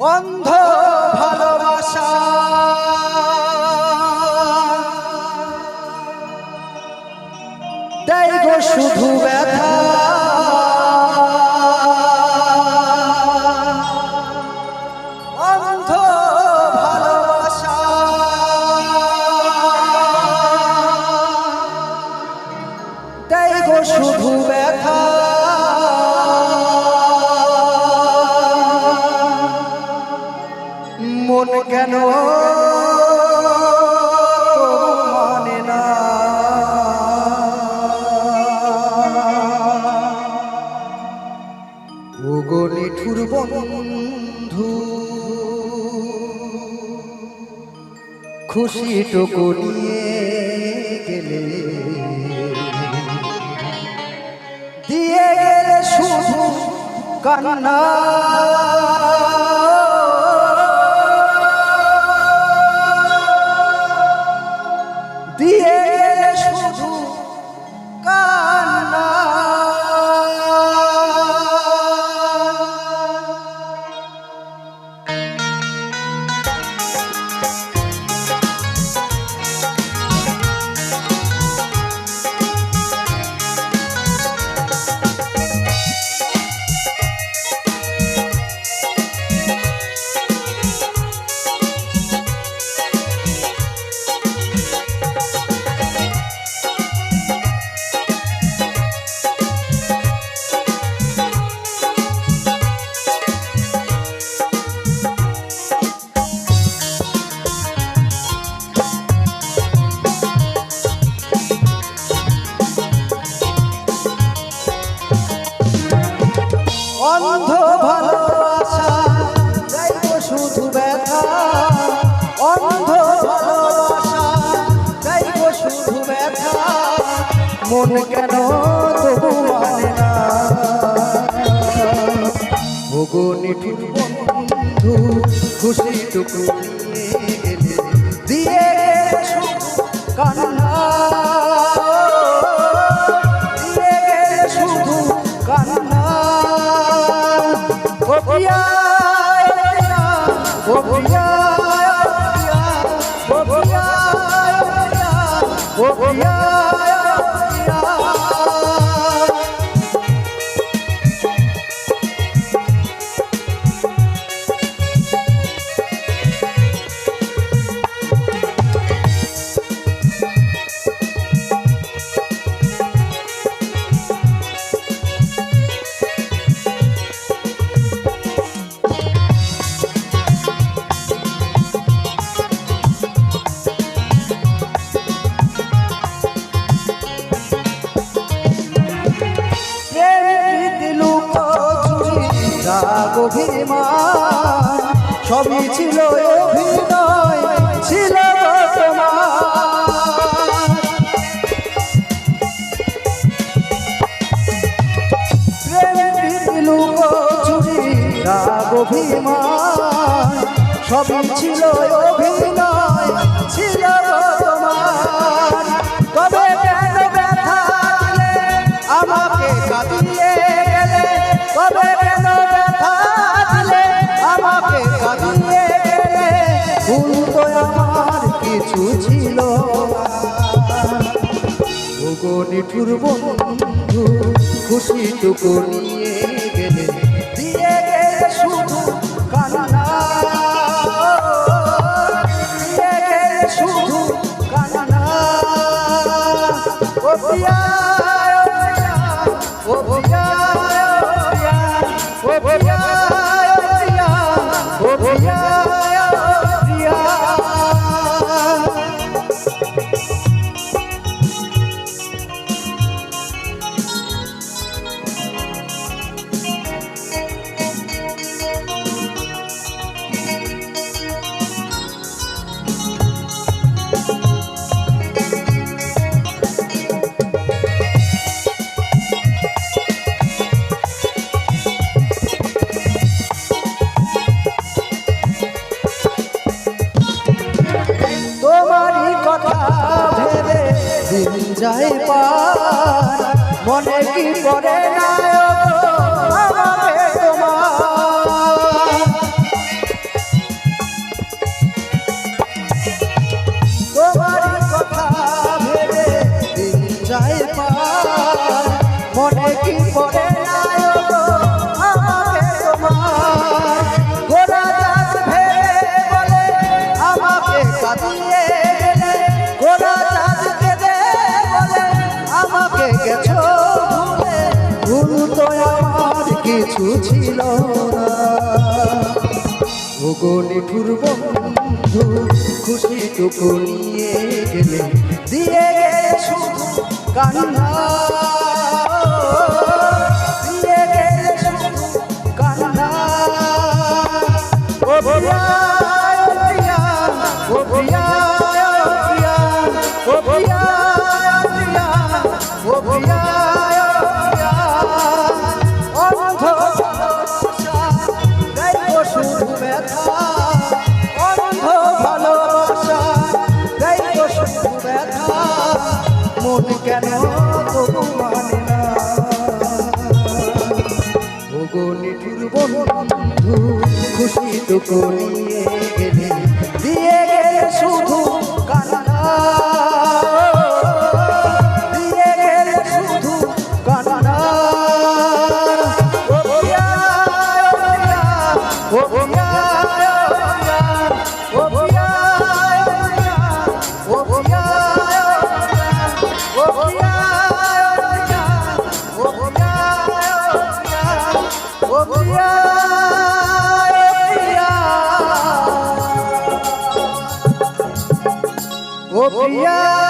অন্ধ ভালোবাসা। দেয় গো শুধু ব্যথা। কেন মানে না ওগো নিঠুর বন্ধু খুশিটুকু নিয়ে গেলে। দিয়ে গেলে শুধু কান্না। অন্ধ ভালোবাসা যাইব শুধু ব্যথা। অন্ধ ভালোবাসা যাইব শুধু ব্যথা। মন কেন তবু মানে না। নিঠুর বন্ধু, খুশিটুকু নিয়ে ও প্রিয়া অভিমান সবই ছিল অভিনয় ছিল অভিমান সবই ছিল নিঠুর বন্ধু খুশিটুকু নিয়ে গেলে। দিয়ে গেলে শুধু কান্না। দিয়ে গেলে শুধু কান্না। ও প্রিয়া ও প্রিয়া যায় পা মনে কি পড়ে না। ওগো বন্ধু খুশিটুকু নিয়ে গেলে দিয়ে গেলে কান্না। মন কেন তবু মানে না? ভগনি দুর্বন্ধু খুশি তো করি। 我不